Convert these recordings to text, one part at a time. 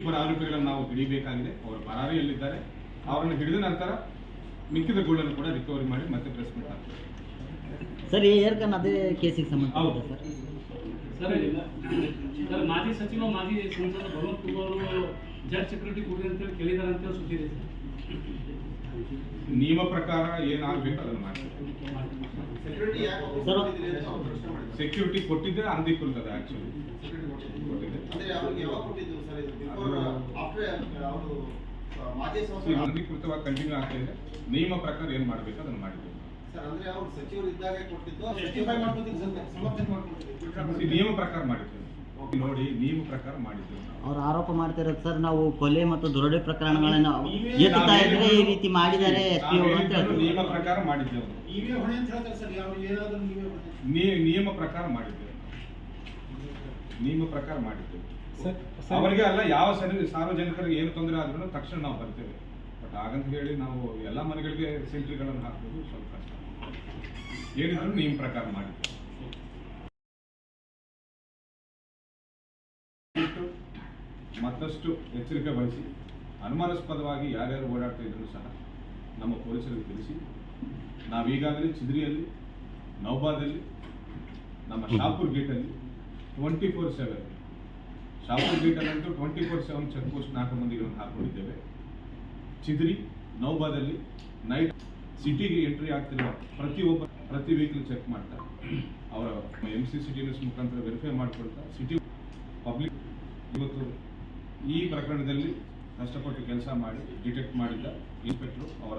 ಇಬ್ಬರು ಆರೋಪಿಗಳನ್ನು ನಾವು ಹಿಡಿಬೇಕಾಗಿದೆ. ಅವರು ಪರಾರಿಯಲ್ಲಿದ್ದಾರೆ. ಅವರನ್ನು ಹಿಡಿದ ನಂತರ ಮಿಕ್ಕಿದ ಗೋಲ್ಡನ್ನು ಕೂಡ ರಿಕವರಿ ಮಾಡಿ ಮತ್ತೆ ಪ್ರೆಸ್ ಮೀಟ್ ಸರಿ ಸರ್ ಏರ್ಕನ್ ಅದೇ ಕೇಸಿಗೆ ಸಂಬಂಧಪಟ್ಟಿದೆ ಸರ್ ಸರ್ ಸರ್ ಮಾಜಿ ಸಚಿವ ಮಾಜಿ ಸಂಸದ ಭಗವಂತ ಅವರು ಜಡ್ ಸೆಕ್ಯೂರಿಟಿ ಕೊಡಿ ಅಂತೇಳಿ ಕೇಳಿದಾರೆ ಅಂತೇಳಿ ಸುದ್ದಿ ಇದೆ ನಿಯಮ ಪ್ರಕಾರ ಏನಾಗಬೇಕು ಅದನ್ನು ಮಾಡಿ ಸರ್ ಸೆಕ್ಯೂರಿಟಿ ಕೊಟ್ಟಿದ್ದೆ ಅಂದಿಕ್ಕುತ್ತದೆ ಆಕ್ಚುಲಿ ಕೊಟ್ಟಿದ್ದೆ ಅನಧಿಕೃತವಾಗಿ ಕಂಟಿನ್ಯೂ ಆಗ್ತಾ ಇದೆ. ನಿಯಮ ಪ್ರಕಾರ ಏನು ಮಾಡಬೇಕು ಅದನ್ನ ಮಾಡಿದ್ದೀವಿ. ಸರ್ ಅಂದ್ರೆ ಅವ್ರು ಸಚಿವರು ಇದ್ದಾಗ ಕೊಟ್ಟಿದ್ದು ಜಸ್ಟಿಫೈ ಮಾಡ್ಕೊತಿದ್ರು ಸರ್ ಸಮರ್ಥನೆ See, ನಿಯಮ ಪ್ರಕಾರ ಮಾಡಿದ್ದೀವಿ. ನೋಡಿ ನಿಯಮ ಪ್ರಕಾರ ಮಾಡಿದ್ದೀವಿ. ಅವ್ರು ಆರೋಪ ಮಾಡ್ತಿರೋದು ಸರ್ ನಾವು ಕೊಲೆ ಮತ್ತು ದುರಡೆ ಪ್ರಕರಣಗಳನ್ನು ಎತ್ತುತ್ತಾ ಇದ್ರೆ ಈ ರೀತಿ ಮಾಡಿದ್ದಾರೆ ಅಂತ ಹೇಳ್ತಾರೆ ನಿಯಮ ಪ್ರಕಾರ ಮಾಡಿದ್ದೇವೆ. ನಿಯಮ ಪ್ರಕಾರ ಮಾಡಿದ್ದೇವೆ. ನಿಯಮ ಪ್ರಕಾರ ಮಾಡಿದ್ದೇವೆ. ಸರ್ ಅವರಿಗೆ ಅಲ್ಲ ಯಾವ ಸರಿ ಸಾರ್ವಜನಿಕರಿಗೆ ಏನು ತೊಂದರೆ ಆದ್ರೂ ತಕ್ಷಣ ನಾವು ಬರ್ತೇವೆ. ಬಟ್ ಹಾಗಂತ ಹೇಳಿ ನಾವು ಎಲ್ಲ ಮನೆಗಳಿಗೆ ಸೆಂಟ್ರಿಗಳನ್ನು ಹಾಕೋದು ಸ್ವಲ್ಪ ಕಷ್ಟ. ಏನಿದ್ರು ನಿಯಮ ಪ್ರಕಾರ ಮಾಡಿದ್ದೇವೆ. ದಯವಿಟ್ಟು ಮತ್ತಷ್ಟು ಎಚ್ಚರಿಕೆ ವಹಿಸಿ ಅನುಮಾನಾಸ್ಪದವಾಗಿ ಯಾರ್ಯಾರು ಓಡಾಡ್ತಾ ಇದ್ರು ಸಹ ನಮ್ಮ ಪೊಲೀಸರಿಗೆ ತಿಳಿಸಿ ನಾವೀಗಾಗಲೇ ಚಿದ್ರಿಯಲ್ಲಿ ನೌಬಾದಲ್ಲಿ ನಮ್ಮ ಶಾಪುರ್ ಗೇಟಲ್ಲಿ twenty four seven Shapur ಗೇಟಲ್ಲಂತೂ twenty four seven check post ನಾಲ್ಕು ಮಂದಿಗಳನ್ನು ಹಾಕೊಂಡಿದ್ದೇವೆ ಚಿದ್ರಿ, ನೌಬಾದಲ್ಲಿ ನೈಟ್ ಸಿಟಿಗೆ ಎಂಟ್ರಿ ಆಗ್ತಿರುವ ಪ್ರತಿಯೊಬ್ಬ, ಪ್ರತಿ ವೆಹಿಕಲ್ ಚೆಕ್ ಮಾಡ್ತಾರೆ ಅವರ ಎಂ ಸಿ ಸಿಟಿ ನ್ಯೂಸ್ ಮುಖಾಂತರ ವೆರಿಫೈ ಮಾಡ್ಕೊಳ್ತಾ, ಸಿಟಿ ಪಬ್ಲಿಕ್ ಇವತ್ತು ಈ ಪ್ರಕರಣದಲ್ಲಿ ಕಷ್ಟಪಟ್ಟು ಕೆಲಸ ಮಾಡಿ, ಡಿಟೆಕ್ಟ್ ಮಾಡಿದ್ದ ಇನ್ಸ್ಪೆಕ್ಟರ್ ಅವರ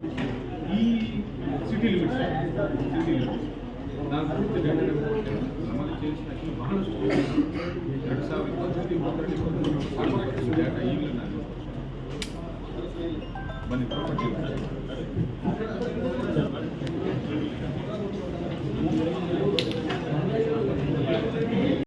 ತಂಡ ಈ ಸಿಟಿ ಲಿಮಿಟ್ಸ್ ಸಿಟಿ ಲಿಮಿಟ್ಸ್ ನಾನು ಪೂರ್ತಿ ಡೇಟಾನೇ ಕೊಡ್ತೇನೆ. ನಮ್ಮಲ್ಲಿ ಚೇಂಜ್ ಆಗಿ ಬಹಳಷ್ಟು ಎರಡು ಸಾವಿರದ ಇಪ್ಪತ್ತೈದು ಇಪ್ಪತ್ತೆರಡು ಇಪ್ಪತ್ತ್ಮೂರು ಸಾಕಷ್ಟು ಡೇಟಾ ಈಗಲೇ ನಾನು ಬನ್ನಿ ಪ್ರಾಪರ್ಟಿ